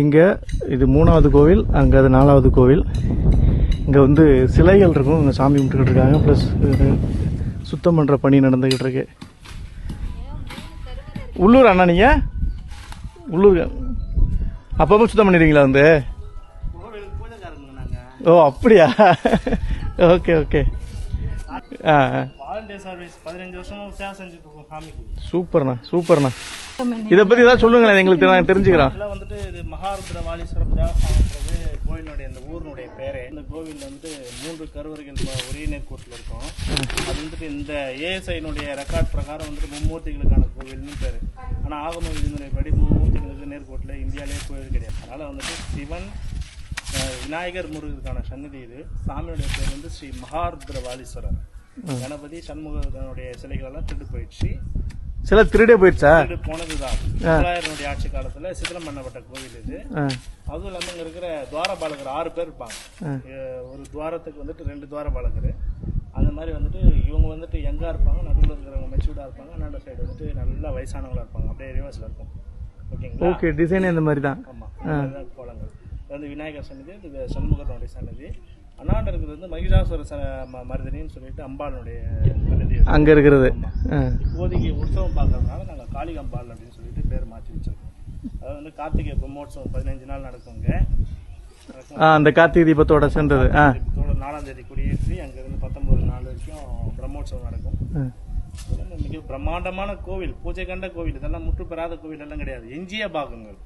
இங்கே இது மூணாவது கோவில் அங்கே அது நாலாவது கோவில். இங்கே வந்து சிலைகள் இருக்கும் இங்கே சாமி கும்பிட்டுக்கிட்டு இருக்காங்க. ப்ளஸ் சுத்தம் பண்ணுற பணி நடந்துக்கிட்டு இருக்கு. உள்ளூர் அண்ணா நீங்கள் உள்ளூர். அப்பப்போ சுத்தம் பண்ணிடுறீங்களா வந்து? ஓ அப்படியா? ஓகே ஓகே ஆ ஆ. வாலண்டியர் சர்வீஸ் பதினஞ்சு வருஷமும் சேவை செஞ்சுட்டு இருக்கோம் சாமிக்கு சூப்பர்ண்ணா சூப்பர்ண்ணா. இதை பற்றி ஏதாவது சொல்லுங்களேன் எங்களுக்கு நான் தெரிஞ்சுக்கிறோம் இதில் வந்துட்டு இது மகாருத்ர வாலீஸ்வரம் தேவஸ்தானன்றது கோயிலுடைய இந்த ஊரினுடைய பேரே. இந்த கோவில் வந்துட்டு மூன்று கருவறைகள் ஒரே நேர்கோட்டில் இருக்கும். அது வந்துட்டு இந்த ஏஎஸ்ஐனுடைய ரெக்கார்ட் பிரகாரம் வந்துட்டு மும்மூர்த்திகளுக்கான கோவில்னு பேர். ஆனால் ஆகம விதிமுறைப்படி மும்மூர்த்திகளுக்கு நேர்கோட்டில் இந்தியாவிலே கோவில் கிடையாது. அதனால் வந்துட்டு சிவன் விநாயகர் முருகருக்கான சன்னதி இது. சாமியுடைய பேர் வந்து ஸ்ரீ மகாருத்ர வாலீஸ்வரர். கணபதி சண்முகனுடைய சிலைகள் எல்லாம் திருட்டு போயிடுச்சு. சில திருடே போயிடுச்சா? போனதுதான். முகலாயருடைய ஆட்சி காலத்துல சிதிலம் பண்ணப்பட்ட கோவில் இது. அதுவும் இல்லாம இங்க இருக்கிற துவாரபாலகர் ஆறு பேர் இருப்பாங்க. ஒரு துவாரத்துக்கு வந்துட்டு ரெண்டு துவாரபாலகர். அந்த மாதிரி வந்துட்டு இவங்க வந்துட்டு யங்கா இருப்பாங்க நடுவில் இருக்கிறவங்க மெச்சூர்டா இருப்பாங்க அண்ணாண்ட சைடு வந்துட்டு நல்லா வயசானவங்களா இருப்பாங்க. அப்படியே ரிவர்ஸ்ல இருக்கும். ஓகேங்களா? ஓகே டிசைன் இந்த மாதிரி தான். ஆமா கோலங்கள். இது வந்து விநாயகர் சன்னதி இது சண்முகனுடைய சன்னதி. அண்ணாண்ட இருக்கிறது வந்து மகிஷாசுர மர்தினின்னு சொல்லிட்டு அம்பாளுடைய. அங்கே இருக்கிறது இப்போதைக்கு உற்சவம் பார்க்கறதுனால நாங்கள் காளிகம்பாள் அப்படின்னு சொல்லிட்டு பேர் மாற்றி வச்சிருக்கோம். அது வந்து கார்த்திகை பிரம்மோற்சவம் பதினஞ்சு நாள் நடக்குங்க அந்த கார்த்திகை தீபத்தோட சேர்ந்தது. நாலாம் தேதி குடியேற்றி அங்கிருந்து பத்தொன்பது நாள் வரைக்கும் பிரம்மோற்சவம் நடக்கும். மிக பிரம்மாண்டமான கோவில் பூஜை கண்ட கோவில். இதெல்லாம் முற்று பெறாத கோவில் எல்லாம் கிடையாது. எஞ்சிய பாகங்கள்.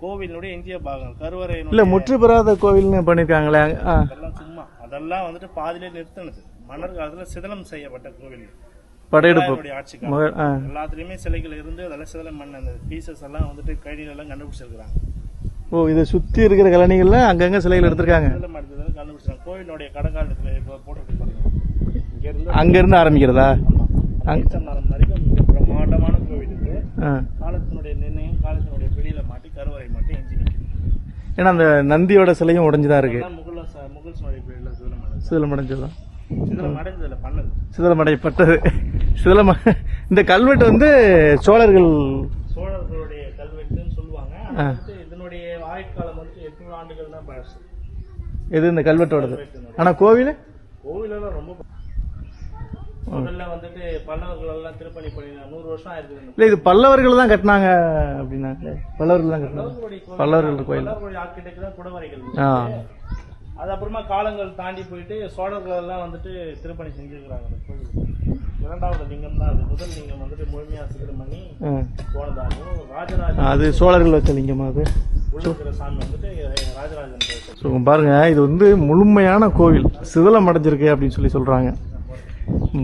கோவிலினுடைய எஞ்சிய பாகங்கள் இல்ல கருவறையினுடைய முற்று பெறாத கோவில்னு பண்ணிருக்காங்களே அதெல்லாம் சும்மா அதெல்லாம் வந்துட்டு பாதியிலே நிறுத்தினது. மன்னர் காலத்துல சிதலம் செய்யப்பட்ட கோவில். படையெடுப்பு. முகலாயருடைய ஆட்சி காலம். முதல் ஆ. எல்லாத்துலயுமே சிலைகள் இருந்து அதெல்லாம் சிதலம் பண்ண அந்த பீசஸ் எல்லாம் வந்துட்டு கைடியில எல்லாம் கண்டுபிடிச்சிருக்காங்க ஓ இதை சுற்றி இருக்கிற கலனிகள்ல அங்கங்க சிலைகள் எடுத்திருக்காங்க. சிதலம் எடுத்ததெல்லாம் கண்டுபிடிச்சாங்க கோவிலுடைய இப்போ போட்டு பாருங்க இங்க இருந்து அங்க இருந்து ஆரம்பிக்கிறதா பிரம்மாண்டமான காலத்தினுடைய நிர்ணயம் காலத்தினுடைய பிடியில மாட்டி கருவறை மாட்டி எஞ்சி நிற்கும். ஏன்னா அந்த நந்தியோட சிலையும் உடைஞ்சுதான் இருக்கு. முகல முகல்சனுடைய பிடியில சிதலம் சிதிலம் அடைஞ்சதுதான் சிதலம் அடைஞ்சதுல பண்ணது. சிதிலம் இந்த கல்வெட்டு வந்து சோழர்கள் சோழர்களுடைய கல்வெட்டுன்னு சொல்லுவாங்க. இதனுடைய ஆயுட்காலம் வந்து எட்நூறு ஆண்டுகள் தான் பழசு எது இந்த கல்வெட்டோடது? ஆனா கோவில்? கோவிலெல்லாம் ரொம்ப முதல்ல வந்துட்டு பல்லவர்கள் எல்லாம் திருப்பணி பண்ணி நூறு வருஷம் ஆயிருக்கு இல்ல இது பல்லவர்கள் தான் கட்டினாங்க அப்படின்னாங்களே பல்லவர்கள் தான் கட்டினாங்க. பல்லவர்கள் கோயில். ஆர்கிடெக்ட் தான் குடவரைகள் ஆ. அது அப்புறமா காலங்கள் தாண்டி போயிட்டு சோழர்கள் எல்லாம் வந்துட்டு திருப்பணி செஞ்சிருக்கிறாங்க அந்த கோவில் இரண்டாவது லிங்கம் தான் அது. முதல் லிங்கம் வந்துட்டு முழுமையா சிதறம் பண்ணி. போனதாகவும் ராஜராஜ அது சோழர்கள் வச்ச லிங்கமா அது? சாமி வந்துட்டு ராஜராஜன் ஸோ பாருங்க இது வந்து முழுமையான கோவில். சிதிலம் அடைஞ்சிருக்கு அப்படின்னு சொல்லி சொல்றாங்க.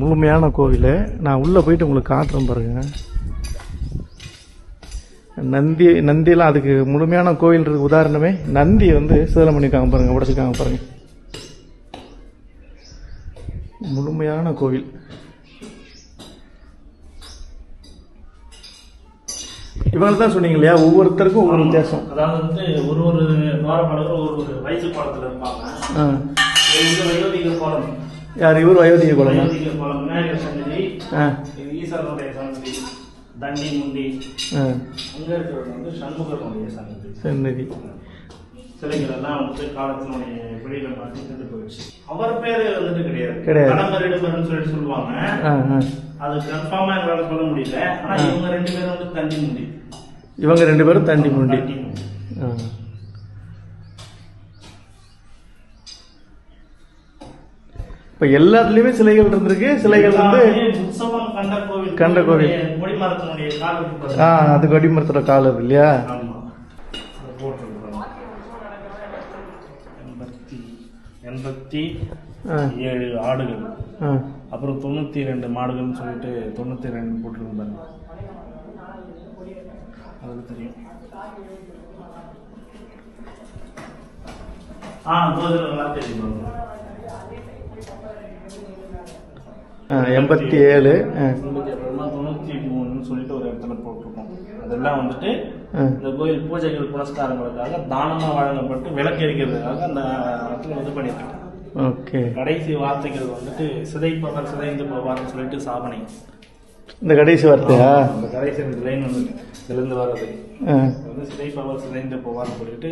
முழுமையான கோவில் நான் உள்ள போயிட்டு உங்களுக்கு காட்டுறேன் பாருங்க. நந்தி நந்தியெல்லாம் அதுக்கு முழுமையான கோவில் இருக்கு உதாரணமே நந்தி வந்து சிதிலம் பண்ணியிருக்காங்க பாருங்க உடைச்சிருக்காங்க பாருங்க. முழுமையான கோவில். இவங்க தான் சொன்னீங்க இல்லையா ஒவ்வொருத்தருக்கும் ஒவ்வொரு வித்தியாசம். அதாவது வந்து ஒரு ஒரு துவாரபாலகர் ஒரு ஒரு வயசு பாலத்துல இருப்பாங்க யார் இவர் அயோத்திய விநாயகர் சன்னதி. ஆ. இது ஈஸ்வரனுடைய சன்னதி. தண்டி முண்டி. ஆ. அங்க இருக்கிறது வந்து சண்முகனுடைய சன்னதி. சன்னதி. சிலைகள் எல்லாம் வந்துட்டு காலத்தினுடைய வெளியில மாற்றி சென்று போயிடுச்சு. அவர் பேரு வந்துட்டு கிடையாது. கிடையாது. சொல்லிட்டு சொல்லுவாங்க. அது கன்ஃபார்மா எங்களால சொல்ல முடியல. ஆனா இவங்க ரெண்டு பேரும் வந்து தண்டி முண்டி. இவங்க ரெண்டு பேரும் தண்டி முண்டி தண்டி முண்டி ஆ. இப்ப எல்லாத்துலயுமே சிலைகள் இருந்திருக்கு. சிலைகள் வந்து கண்ட கோவில். ஆ அது கொடிமரத்தோட கால் இல்லையா. எண்பத்தி ஏழு ஆடுகள். அப்புறம் தொண்ணூத்தி ரெண்டு மாடுகள்னு சொல்லிட்டு தொண்ணூத்தி ரெண்டு போட்டிருக்கு பாருங்க. அதுக்கு தெரியும். ஆ தெரியும் பாருங்க ஆ எண்பத்தி ஏழு தொண்ணூத்தி மூணுன்னு சொல்லிட்டு ஒரு இடத்துல போட்டிருக்கோம். அதெல்லாம் வந்துட்டு இந்த கோயில் பூஜைகள் புனஸ்காரங்களுக்காக தானமா வழங்கப்பட்டு விளக்கு எரிக்கிறதுக்காக அந்த இடத்துல இது பண்ணியிருக்காங்க ஓகே. கடைசி வார்த்தைகள் வந்துட்டு சிதைப்பவர் சிதைந்து போவார்னு சொல்லிட்டு சாபனை. இந்த கடைசி வார்த்தையா? அந்த கடைசி லைன் வந்து இதுலேருந்து வர்றது. வந்து சிலை பவர் சிதைந்து போவான்னு சொல்லிட்டு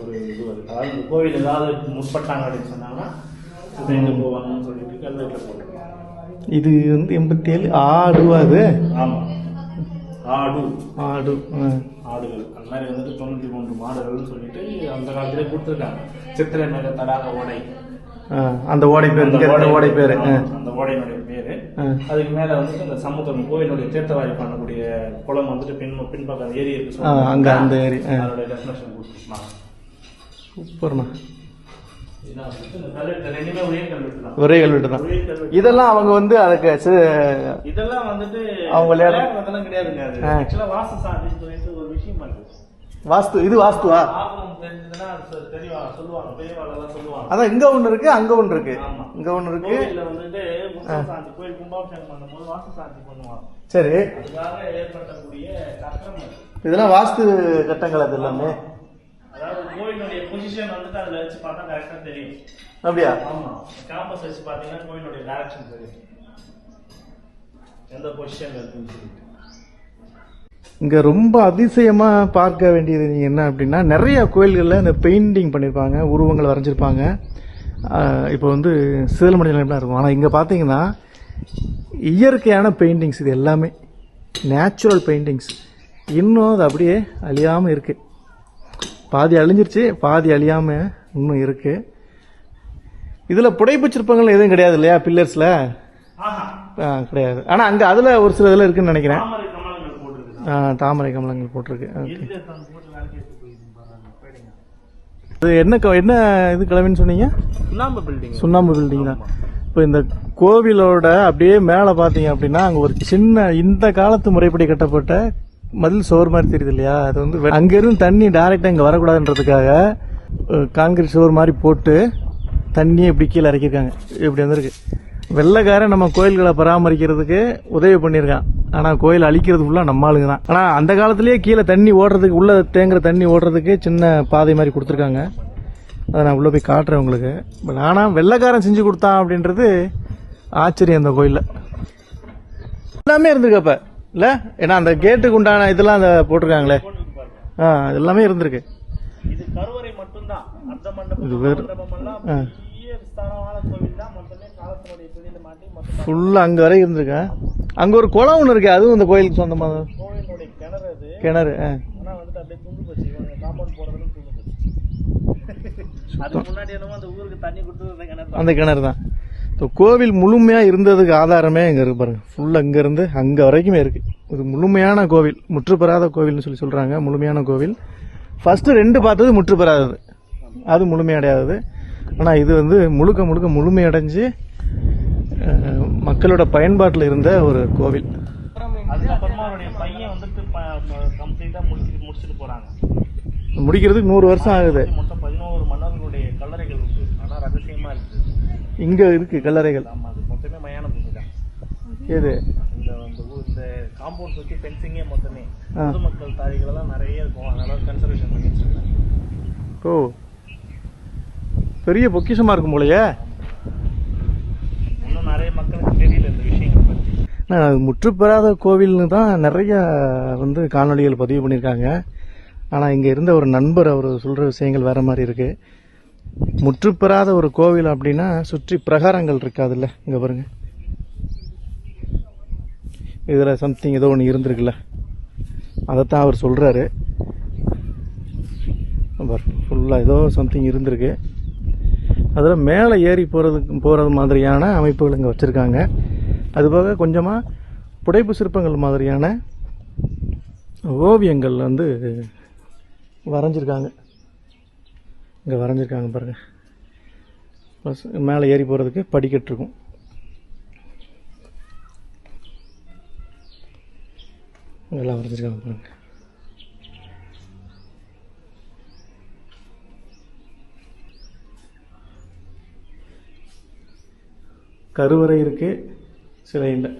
ஒரு இது வருது. அதாவது இந்த கோவில் ஏதாவது முற்பட்டாங்க அப்படின்னு சொன்னாங்கன்னா சிதைந்து போவாங்கன்னு சொல்லிட்டு கல்வெட்டில் போட்டுருக்காங்க இது வந்து எண்பத்தி ஏழு ஆடுவா அது? ஆமாம் ஆடு. ஆடு. ஆடுகள். அந்த மாதிரி வந்துட்டு தொண்ணூற்றி மூன்று மாடுகள்னு சொல்லிட்டு அந்த காலத்திலே கொடுத்துருக்காங்க. சித்திரை மேக தடாக ஓடை. அந்த ஓடை பேர் இருக்கிற ஓடை பேர். அந்த ஓடையினுடைய பேரு. அதுக்கு மேல வந்துட்டு அந்த சமுத்திரம் கோயிலுடைய தீர்த்தவாரி பண்ணக்கூடிய குளம் வந்துட்டு பின் பின்பக்கம் ஏரி இருக்கு அங்க அந்த ஏரி. அதோட டெஃபினேஷன் கொடுத்துருக்காங்க சூப்பர்ண்ணா இதுதான் வந்துட்டு இந்த கல்வெட்டு ரெண்டுமே ஒரே கல்வெட்டு தான். இதெல்லாம் அவங்க வந்து அதுக்கு இதெல்லாம் வந்துட்டு அவங்க விளையாட- விளையாடுறதெல்லாம் கிடையாதுங்க அது. ஆ. ஆக்சுவலா வாசு சாந்தின்னு சொல்லிட்டு ஒரு விஷயம் இருக்கு. வாஸ்து இது வாஸ்துவா? அதான் இங்க ஒண்ணு இருக்கு அங்க ஒண்ணு இருக்கு. இங்க ஒண்ணு இருக்கு. சரி. இதெல்லாம் வாஸ்து கட்டங்கள் அது எல்லாமே. அதாவது கோயிலுடைய பொசிஷன் வந்துட்டு அதுல வச்சு பார்த்தா கரெக்டா தெரியும். அப்படியா? ஆமா. கேம்பஸ் வச்சு பாத்தீங்கன்னா கோயிலுடைய டைரக்ஷன் தெரியும். எந்த பொசிஷன்ல இருக்குன்னு சொல்லிட்டு. இங்க ரொம்ப அதிசயமா பார்க்க வேண்டியது நீங்க என்ன அப்படின்னா நிறைய கோயில்கள்ல இந்த பெயிண்டிங் பண்ணியிருப்பாங்க உருவங்கள் வரைஞ்சிருப்பாங்க. இப்போ வந்து சிதலமணி நிலையம்லாம் இருக்கும். ஆனா இங்க பாத்தீங்கன்னா இயற்கையான பெயிண்டிங்ஸ் இது எல்லாமே. நேச்சுரல் பெயிண்டிங்ஸ் இன்னும் அது அப்படியே அழியாம இருக்கு. பாதி அழிஞ்சிருச்சு பாதி அழியாம இன்னும் இருக்கு. இதுல புடைப்பு சிற்பங்கள் எதுவும் கிடையாது இல்லையா பில்லர்ஸ்ல ஆஹா. கிடையாது. ஆனா அங்க அதுல ஒரு சில இதுல இருக்குன்னு நினைக்கிறேன். தாமரை கமலங்கள் போட்டிருக்கு. ஆ, தாமரை கமலங்கள் போட்டிருக்கு. ஓகே. இது என்ன க- என்ன இது கிழமைன்னு சொன்னீங்க? சுண்ணாம்பு பில்டிங் சுண்ணாம்பு பில்டிங் தான் இப்போ இந்த கோவிலோட அப்படியே மேலே பார்த்தீங்க அப்படின்னா அங்கே ஒரு சின்ன இந்த காலத்து முறைப்படி கட்டப்பட்ட மதில் சுவர் மாதிரி தெரியுது இல்லையா அது வந்து அங்கேருந்து தண்ணி டைரெக்டாக இங்கே வரக்கூடாதுன்றதுக்காக காங்கிரீட் கான்கிரீட் சுவர் மாதிரி போட்டு தண்ணியை இப்படி கீழே இறக்கியிருக்காங்க. இப்படி வந்திருக்கு. வெள்ளைக்காரன் நம்ம கோயில்களை பராமரிக்கிறதுக்கு உதவி பண்ணியிருக்கான். ஆனால் கோயில் அழிக்கிறது ஃபுல்லாக நம்ம ஆளுங்க தான். ஆனால் அந்த காலத்துலேயே கீழே தண்ணி ஓடுறதுக்கு உள்ள தேங்குற தண்ணி ஓடுறதுக்கு சின்ன பாதை மாதிரி கொடுத்துருக்காங்க. அதை நான் உள்ளே போய் காட்டுறேன் உங்களுக்கு. பட் ஆனால் வெள்ளைக்காரன் செஞ்சு கொடுத்தான் அப்படின்றது ஆச்சரியம் அந்த கோயிலில். எல்லாமே இருந்திருக்கப்போ இல்லை ஏன்னா அந்த கேட்டுக்கு உண்டான இதெல்லாம் அந்த போட்டிருக்காங்களே. ஆ எல்லாமே இருந்திருக்கு. இது கருவறை மட்டும்தான். அந்த மண்டபம் ஃபுல்லாக அங்கே வரை இருந்திருக்கு. அங்கே ஒரு குளம் ஒன்று இருக்கு. அதுவும் இந்த கோயிலுக்கு சொந்தமாக கிணறு அந்த கிணறு தான். இப்போ கோவில் முழுமையாக இருந்ததுக்கு ஆதாரமே இங்கே இருக்கு பாருங்க. ஃபுல்லாக இங்கேருந்து அங்கே வரைக்குமே இருக்கு. இது முழுமையான கோவில் முற்றுப்பெறாத கோவில்னு சொல்லி சொல்கிறாங்க முழுமையான கோவில். ஃபஸ்ட்டு ரெண்டு பார்த்தது முற்றுப்பெறாதது. அது முழுமையடையாதது. ஆனால் இது வந்து முழுக்க முழுக்க முழுமையடைஞ்சு மக்களோட பயன்பாட்டில் இருந்த ஒரு கோவில். முடிக்கிறதுக்கு நூறு வருஷம் ஆகுது மொத்தம் பதினோரு மன்னர்களுடைய கல்லறைகள் உண்டு ஆனா ரகசியமா இருக்கு இங்கே இருக்கு கல்லறைகள். ஆமா அது மொத்தமே மயான பூமி தான் எது? இந்த இந்த ஊர் இந்த காம்பவுண்ட் சுத்தி ஃபென்சிங்கே மொத்தமே. பொதுமக்கள் தாழிகள் எல்லாம் நிறைய இருக்கும். அதனால கன்சர்வேஷன் பண்ணி வச்சிருக்காங்க ஓ. பெரிய பொக்கிஷமாக இருக்கும் போலயே. இன்னும் நிறைய மக்களுக்கு தெரியல இந்த விஷயங்களை பத்தி. முற்றுப்பெறாத கோவில்னு தான் நிறைய வந்து காணொளிகள் பதிவு பண்ணியிருக்காங்க. ஆனால் இங்கே இருந்த ஒரு நண்பர் அவர் சொல்கிற விஷயங்கள் வேற மாதிரி இருக்கு. முற்றுப்பெறாத ஒரு கோவில் அப்படின்னா சுற்றி பிரகாரங்கள் இருக்காதுல்ல? இங்கே பாருங்க. இதில் சம்திங் ஏதோ ஒன்று இருந்திருக்குல்ல. அதைத்தான் அவர் சொல்கிறாரு ஃபுல்லாக ஏதோ சம்திங் இருந்திருக்கு. அதில் மேலே ஏறி போகிறதுக்கு போகிறது மாதிரியான அமைப்புகள் இங்கே வச்சுருக்காங்க. அதுபோக கொஞ்சமாக புடைப்பு சிற்பங்கள் மாதிரியான ஓவியங்கள் வந்து வரைஞ்சிருக்காங்க. இங்கே வரைஞ்சிருக்காங்க பாருங்கள் ப்ளஸ் மேலே ஏறி போகிறதுக்கு படிக்கட்டு இருக்கும். இதெல்லாம் வரைஞ்சிருக்காங்க பாருங்கள் கருவறை இருக்குது சிலை இல்லை.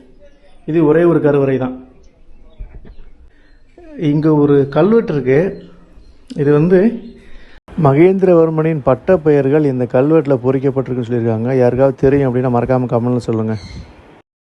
இது ஒரே ஒரு கருவறை தான். இங்கே ஒரு கல்வெட்டு இருக்குது இது வந்து மகேந்திரவர்மனின் பட்ட பெயர்கள் இந்த கல்வெட்டில் பொறிக்கப்பட்டிருக்குன்னு சொல்லியிருக்காங்க. யாருக்காவது தெரியும் அப்படின்னா மறக்காமல் கமெண்ட்ல சொல்லுங்கள்